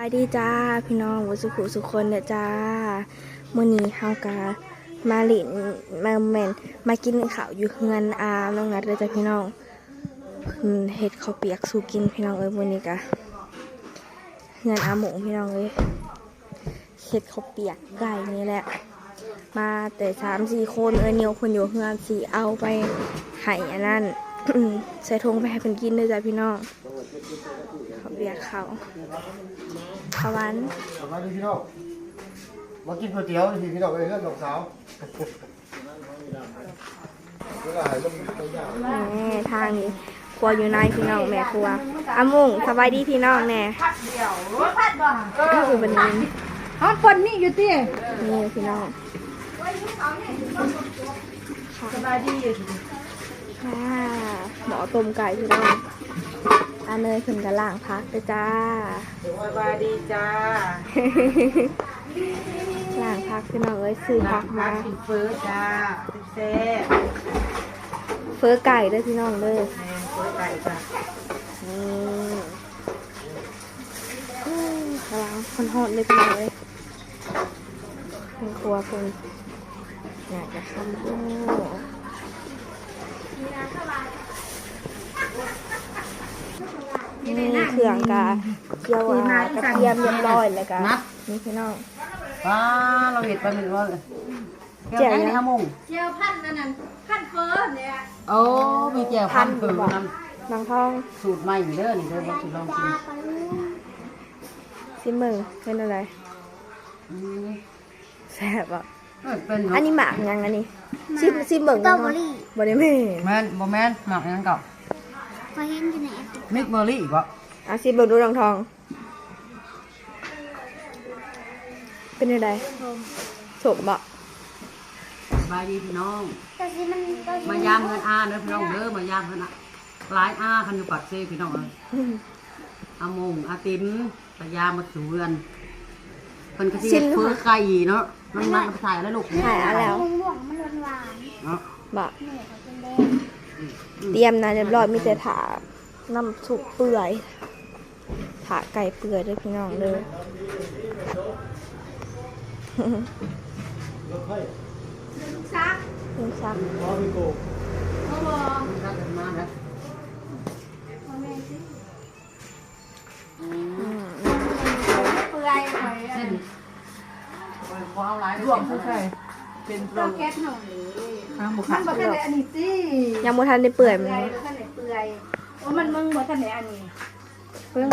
ายดีจ้าพี่น้องวัสุขุสุคนเด้อจ้ามื้อนี้เฮากะมาหลินมาแมนมากินข้าวอยู่เฮือนอาน้องนัดเลยจ้ะพี่น้องเพิ่นเฮ็ดข้าวเปียกสู่กินพี่น้องเอ้ยมื้อนี้กะเฮือนอาหมงพี่น้องเอ้ยเฮ็ดข้าวเปียกไก่นี่แหละ มาแต่สามสี่คนเอ้ยเนียวคนอยู่เฮือนสิเอาไปให้อันนั้นใส่ทงไปให้เพิ่นกินเด้อจ้ะพี่น้องข้าวเปียกเขา วข้าวหวานมาดิพี่น้องมากินก๋วยเตี๋ยวสิพี่น้องไปเพื่อนน้องสาวเวลาหายมันไม่ยากแม่ทางนี้ครัวอยู่ในพี่น้องแม่ครัวอามุงสบายดีพี่น้องแน่พัดบ่ก็คือวันนี้อ๋อคนนี่อยู่ที่นี่พี่น้องสบายดีค่ะหมอต้มไก่พี่น้อง อันเนยขึ้นกระล่างพักเลยจ้าสบายดีจ้าล่างพักพี่น้องเอ้ยซื้อพักมากินเฟิร์จ้าแซ่บเฟอไก่เด้วยพี่น้องเด้อแม่เฟิร์ไก่จ้านี่อื้อกำลังคนหอดเลยพี่น้องเอ้ยเป็นครัวคนอยากจะทำโอ้ นี่เครื่องกะเจียวอ่ากระเทียมเรียบร้อยแล้วกะนี่พี่น้องว้าเราเห็ดปลาหมึกว่าแจ่วยังนี่ฮะมุงเจียวพันนั่นน่ะพันเฟิร์เนี่ยโอ้มีแจ่วพันเผือกนนางทองำสูตรใหม่เด้อนี่เด้อบอกสิลองกินซิมเมืองเป็นอะไรอืมแซ่บอะเออเป็นอันนี้หมากยังอันนี้ซิมซิมเมืองสตรอเบอรี่บริเวณแม่นบ่แม่นหมักอย่างนั้นก่ อนพอเห็นอยู่ในแอปมิกเบอร์รี่อีกวะอะซิมเมืองดูนางทอง เป็นอะไรสมบ่สบายดีพี่น้อง แต่สิมันก็มายามเงินอาเด้อพี่น้องเด้อมายามเงินอะหลายอาคันอยู่ปากเซ่พี่น้องเอ้ยอามงอาติมปยามาสูเรือนเป็นกระเทียมเฟื้อไก่เนาะมันมันเอาไปใส่แล้วลูกถ่ายเอะแล้วม่วงๆมันหวานเนาะบ่ ๆเหนือ เขาเป็นแดงเตรียมนะเรียบร้อยมีแต่ถาน้ำสุกเปื่อยถาไก่เปื่อยด้วยพี่น้องเลยซักเพิ่งซักพอมีโกเขาบอกมันก็จะมาแล้วพ่อแม่สิอืมเปื่อยหอยเส้นพอเอาหลายรวมใช่เป็นตัวแก๊สหน่อย ข้างบุมัคันนบอกแค่ไหนอันนี้สิยังบ่ทันได้เปื่อยมันเปื่อยแค่ไหนเปื่อยโอ้มันมึงบอกแค่ไหนอันนี้เพิ่ง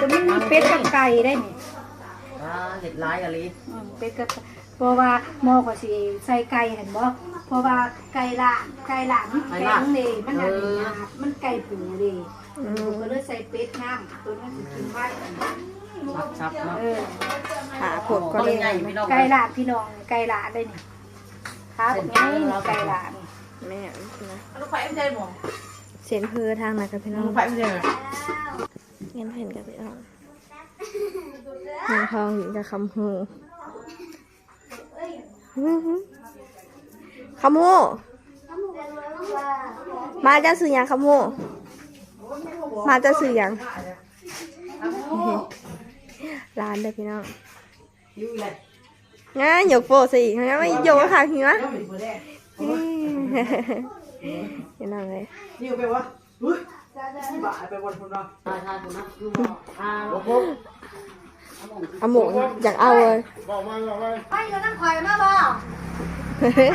จะมันมีเป็ดกับไก่ได้นี่อ่าเห็ดหลายอะไรอืมเป็ดกับเพราะว่าหมอก็สิใส่ไก่เห็นบ่เพราะว่าไก่ละไก่ละมันแข็งเลยมันอันนี้นะมันไก่ปูเลยอืผมมก็เลยใส่เป็ดน้ำตัวนั้นสิกินไว้ชับชับเนาะเออ หาผดก็ก็เลเลยยไงพี่น้องไก่ละพี่น้องไก่ละได้นี่ ครับไงไก่ละนี่แม่นะลูกไฟไม่ใช่หมอเสียนเพื่อทางไหนกับพี่น้องลูกไฟไม่ใช่เงินเห็นกับพี่น้องเงินทองหญิงกับคำหูอื้อหือคำหูมาจะสื่อหยังคำหูมาจะสื่อหยังร้านเด้อพี่น้อง อยู่เลยงั้นยกโปรสิงั้นไม่ยกมาค่ะพี่วะแล้วมีเบอร์แดงพี่น้องเลยนี่ไปวะอุ้ยบ้าไปบนคนเราใช่ใช่คุณนะอยู่บ่อ่าบอกผมเอาหมูอยากเอาเลยบอกมาบอกมาไปอยู่นั่งข่อยมาบ่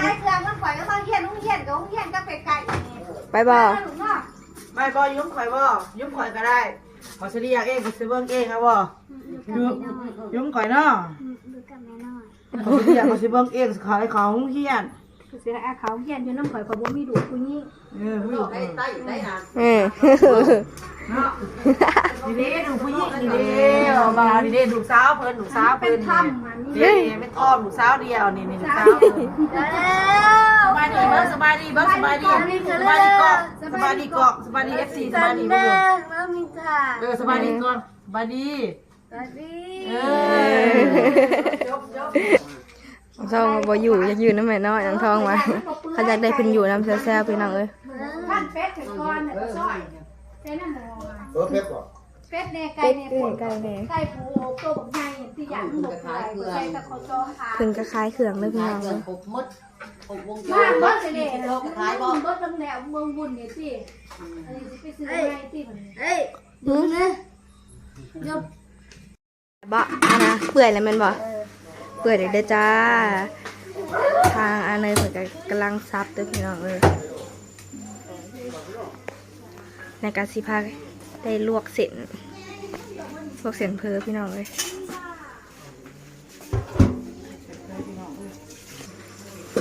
ไอ้เครื่องนั่งข่อยก็ต้องเขียนต้องเขียนก็ต้องเขียนก็เป็ดไก่ไปบ่หนูเนาะไม่บอยุ่งข่อยบอยุ่งข่อยก็ได้ขอเฉลี่ยเองขอซื้อเบิ้งเองครับบอยุ่งยุ่งข่อยเนาะ ดูกับแม่น้อยขอเฉลี่ยขอซื้อเบิ้งเองขายของเฮียนเสียไอ้เขาเขียนอยู่นั่งข่อยก็บ่มีดูผู้หญิงเออผู้หญิงได้ได้ได้นะเออเนาะดีเด้ดูผู้หญิงดีเด้เอามาดีเด้ดูสาวเพิ่นดูสาวเป็เพิ่นนถ้ำมันนี่นี่ไม่ทอมดูสาวเดียวนี่นี่ดูสาวเพิ่นแล้วสบายดีเบิ้งสบายดีเบิ้งสบายดีสบายดีเกาะสบายดีเกาะสบายดีเอฟซีสบายดีเบิ้งแล้วมีค่ะเออสบายดีก่อนสบายดีสวัสดีเออ ทองบ่อยู่อยากอยู่น้ำแม่น้อยน้องทองมาเขาอยากได้เพิ่นอยู่น้ำแซ่บๆพี่น้องเอ้ยท่านเป็ดถึงก่อนเนี่ยก็ซอยใส่น้ำหมูเออเพชรบอกเเป็ดแน่ไก่เป็ดแน่เอื่ปนนไก่แหน่ไก่ผูตัวบักใหญ่ที่อย่างหมกเลยใส่ตะโคจองขาเพิ่นก็คล้ายเครื่องเลยพี่ขายน้องเงิเลนยครบหมดครบวงจมารเบิบัดดเสนี่น่ห์โลกขายบ่เบิดลำแหนวเมืองบุญเนี่ยสิอันนี้สิไปซื้อให้ที่มันหืมบ่อันนะเปื่อยแล้วแมันบ่ เปื่อยเด็กเด้อจ้า ทางอันเนยเพิ่นก็กำลังซับเด้อพี่น้องเอ้ยในการสิพาได้ลวกเส้นลวกเส้นเพอพี่น้องเอ้ย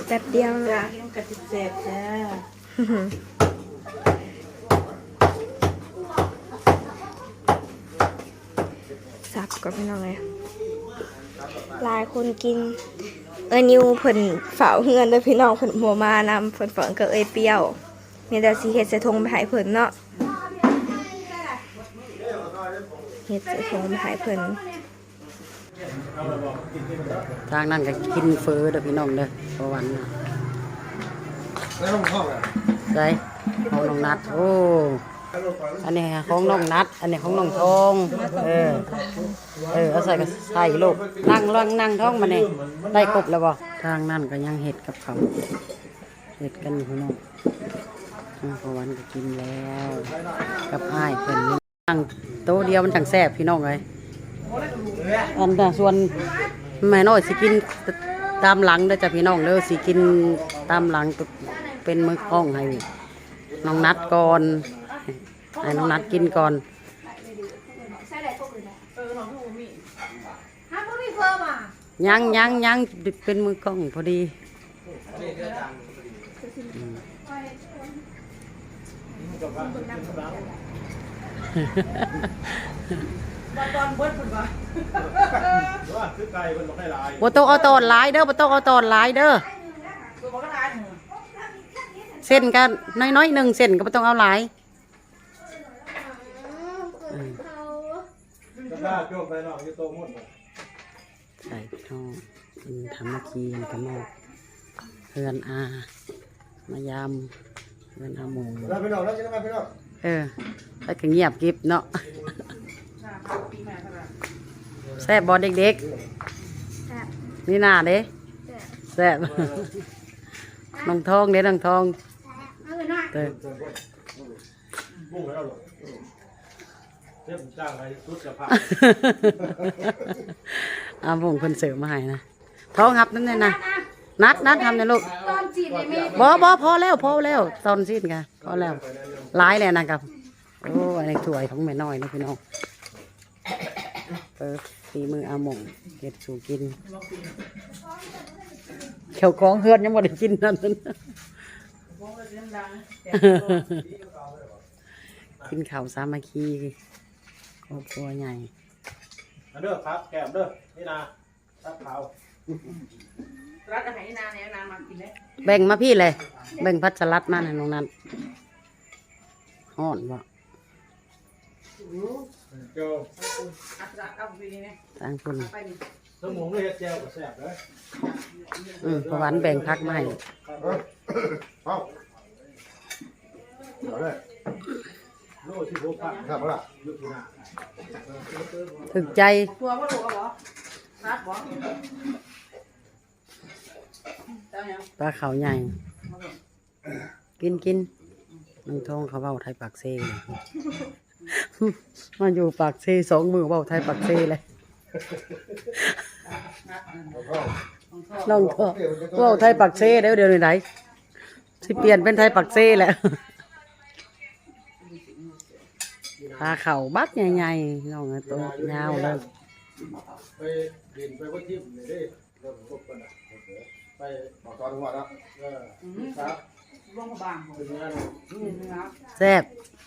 แป๊บเดียวจ้ากินกระติบแซ่บจ้าสับกับพี่น้องเลย หลายคนกิน เอ้ยนิวเพิ่นเฝ้าเฮือนเด้อพี่น้องเพิ่นบ่มานำเพิ่นฝังก็เอ้ยเปรี้ยวมีแต่สิเฮ็ดใส่ถุงไปให้เพิ่นเนาะเฮ็ดใส่ถุงไปให้เพิ่นทางนั้นก็กินเฟอเด้อพี่น้องเด้อเพราะวันน่ะแล้วห้องห้องอะได้ของน้องนัดโอ้ อันนี้ของน้องนัด อันนี้ของน้องทอง เออ เออเอาใส่ก็ใส่ลูก นั่งนั่งนั่งท้องมาเนี่ยได้ครบแล้วบ่ทางนั่นก็ยังเห็ดกับเขาเห็ดกันอยู่พี่น้องอ่าพอวันก็กินแล้ว กับอ้ายเพิ่นนั่งโต๊ะเดียวมันจังแซ่บพี่น้องเลยอันน่ะส่วนแม่น้อยสิกินตามหลังเด้อจ้ะพี่น้องเด้อสิกินตามหลังเป็นมือกล้องให้น้องนัดก่อน ให้น้องนัดกินก่อน ใช่ได้พวกอื่นนะเออของผู้มีฮะบ่มีเพิ่มอะยังยังยังเป็นมือกล้องพอดีวันตอนเบิดเพิ่นว่าว่าคือไก่มันบ่ให้ลายบ่ต้องเอาตอนหลายเด้อบ่ต้องเอาตอนหลายเด้อตัวบ่ก็ทานหนึ่งเส้นกันน้อยๆหนึ่งเส้นก็บ่ต้องเอาหลาย จะบ้าโจกไปนาะอยู่โตหมดใส่ช่องเป็นธรรมคีนกับหมอกเพื่อนอา มายามเพื่อนอาหมูแล้วไปนาะแล้วจะมาไปนาะเออไปก็เงียบกิบเนาะแซ่บบอลเด็กๆนี่หน้าเด้แซ่บน้องทองเด้น้องทองเออ เออบุ้งแล้วหรอเทียบจ้างให้สุดจะพาอาผงเพิ่นเสริมมาให้นะท้องครับนั่นเลยนะนัดนัดทำนะลูกตอนจีนในเมฆบอบอพอแล้วพอแล้วตอนสิ้นกันพอแล้วหลายแล้วนะครับโอ้อันนี้ถ้วยของแม่น้อยนะพี่น้องเปิดฝีมืออาหมงเก็ดสู่กินเขียวของเฮือนยังบ่ได้กินนั่นนั้นกินข้าวสามัคคี ครอบครัวใหญ่อันเด้อครับแก้มเด้อนี่นาครับขาวรัดอาหารนานเนี่ยนานมากินเลยแบ่งมาพี่เลย แบ่งพัชรัดมาในตรงนั้นห่อนบ่เจ้าอัดรัดเอาไปนี่นะทางคุณไปนี่สมองเลยเฮ็ดแจ่วก็แซ่บเด้ออืมประวันแบ่งพักมาให้ เอาเดี๋ยวเลยโลที่พก ครับละถึกใจตัวบ่รู้เอาบ่รัดบ่เจ้าหยังปลาเขาใหญ่ กินกินน้องทองเขาเบ้าไทยปากเซ่มาอยู่ปากเซ่สองมือเบ้าไทยปากเซ่เลยน้องทองเบ้าไทยปากเซ่เดี๋ยวเดี๋ยวไหนสิเปลี่ยนเป็นไทยปากเซ่แหละ พาเข่าบักใหญ่ๆน้องตัวยาวเลยไปเรียนไปวัดทิพย์นี่เด้เริ่มพบกันน่ะไปบอกตอนหัวแล้วเออครับลงกระบางเป็นงานนี่นะครับแซ่บ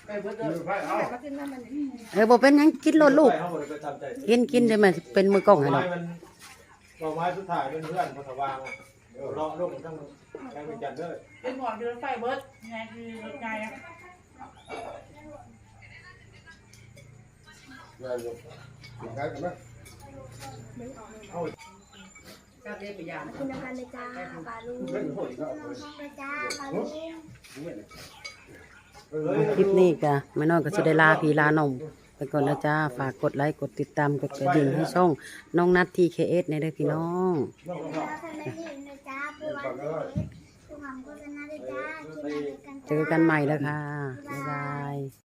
ไปเบิดเด้ออยู่ไผเอาเออบอกเป็นหยังกินโลดลูกไปเอาหมดเลยไปตามใจกินกินได้ไหมเป็นมือกล้องให้ไม้เรามันดอกไม้สุดท้ายเป็นเพื่อนพอสว่างเออเลาะลูกทั้งแกงเป็นจันทร์เด้อเป็นหมอนคือรถไฟเบิดไงคือรถไง อะก็ได้ไปยามคุณพันเลยจ้าปลาลูกจ้าปลาลูกคลิปนี้ก็ไม่น้อยก็จะได้ลาพีลาน้องไปก่อนแล้วจ้า ฝากกดไลค์ กดติดตาม กดกระดิ่งให้ช่อง น้องนัดทีเคเอสในเด้อพี่น้องเจ๊ะปูวันเด็กปูหมโฆษณาด้วยจ้ากินอะไรกันเจอกันใหม่แล้วค่ะ บ๊ายบาย